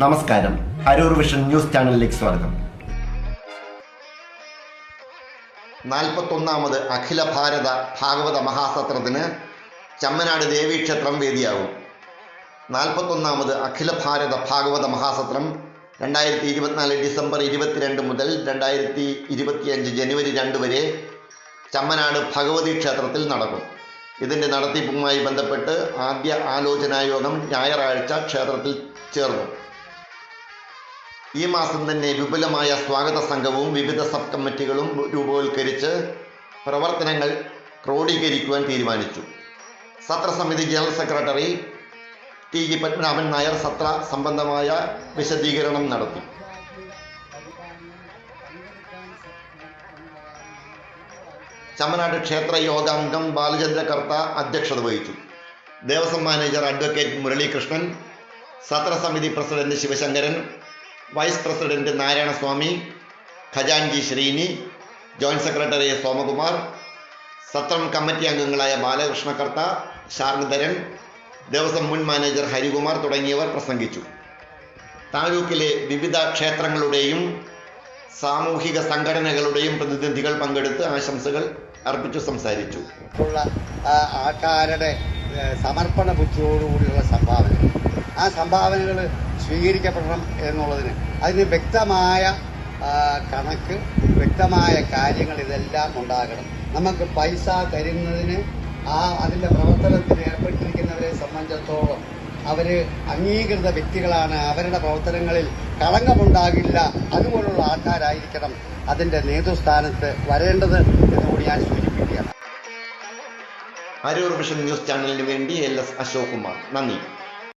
നമസ്കാരം. Aroor vision news ചാനലിലേക്ക് സ്വാഗതം. നാൽപ്പത്തൊന്നാമത് അഖില ഭാരത ഭാഗവത മഹാസത്രത്തിന് ചമ്മനാട് ദേവീക്ഷേത്രം വേദിയാകും നാൽപ്പത്തൊന്നാമത് അഖില ഭാരത ഭാഗവത മഹാസത്രം രണ്ടായിരത്തി ഇരുപത്തിനാല് ഡിസംബർ ഇരുപത്തിരണ്ട് മുതൽ രണ്ടായിരത്തി ഇരുപത്തിയഞ്ച് ജനുവരി രണ്ട് വരെ ചമ്മനാട് ഭഗവതി ക്ഷേത്രത്തിൽ നടക്കും. ഇതിന്റെ നടത്തിപ്പുമായി ബന്ധപ്പെട്ട് ആദ്യ ആലോചനായോഗം ഞായറാഴ്ച ക്ഷേത്രത്തിൽ ചേർന്നു. ഈ മാസം തന്നെ വിപുലമായ സ്വാഗത സംഘവും വിവിധ സബ് കമ്മിറ്റികളും രൂപവൽക്കരിച്ച് പ്രവർത്തനങ്ങൾ ക്രോഡീകരിക്കുവാൻ തീരുമാനിച്ചു. സത്രസമിതി general secretary T G Padmanabhan Nair Satra സംബന്ധമായ വിശദീകരണം നടത്തി. ചമ്മനാട് ക്ഷേത്ര യോഗാംഗം ബാലചന്ദ്ര കർത്ത അധ്യക്ഷത വഹിച്ചു. Devaswom manager advocate Muralikrishnan സത്രസമിതി president Sivasankaran vice president Narayanaswamy ഖജാൻജി Sreeni joint secretary Somakumar സത്രം കമ്മിറ്റി അംഗങ്ങളായ ബാലകൃഷ്ണ കർത്ത ശാർഗധരൻ ദേവസ്വം മുൻ മാനേജർ ഹരികുമാർ തുടങ്ങിയവർ പ്രസംഗിച്ചു. താലൂക്കിലെ വിവിധ ക്ഷേത്രങ്ങളുടെയും സാമൂഹിക സംഘടനകളുടെയും പ്രതിനിധികൾ പങ്കെടുത്ത് ആശംസകൾ അർപ്പിച്ചു സംസാരിച്ചു. ആൾക്കാരുടെ സമർപ്പണ ബുദ്ധിയോടുകൂടിയുള്ള സംഭാവന. ആ സംഭാവനകൾ സ്വീകരിക്കപ്പെടണം എന്നുള്ളതിന്. അതിന് വ്യക്തമായ കണക്ക് വ്യക്തമായ കാര്യങ്ങൾ ഇതെല്ലാം ഉണ്ടാകണം. നമുക്ക് പൈസ തരുന്നതിന് ആ അതിന്റെ പ്രവർത്തനത്തിൽ ഏർപ്പെട്ടിരിക്കുന്നവരെ സംബന്ധിച്ചിടത്തോളം അവർ അംഗീകൃത വ്യക്തികളാണ്. അവരുടെ പ്രവർത്തനങ്ങളിൽ കളങ്കമുണ്ടാകില്ല. അതുപോലുള്ള ആൾക്കാരായിരിക്കണം അതിന്റെ നേതൃസ്ഥാനത്ത് വരേണ്ടത് എന്നുകൂടി ഞാൻ സൂചിപ്പിക്കുകയാണ്. അരൂർ വിഷൻ ന്യൂസ് ചാനലിന് വേണ്ടി എൽ എസ് അശോക് കുമാർ നന്ദി.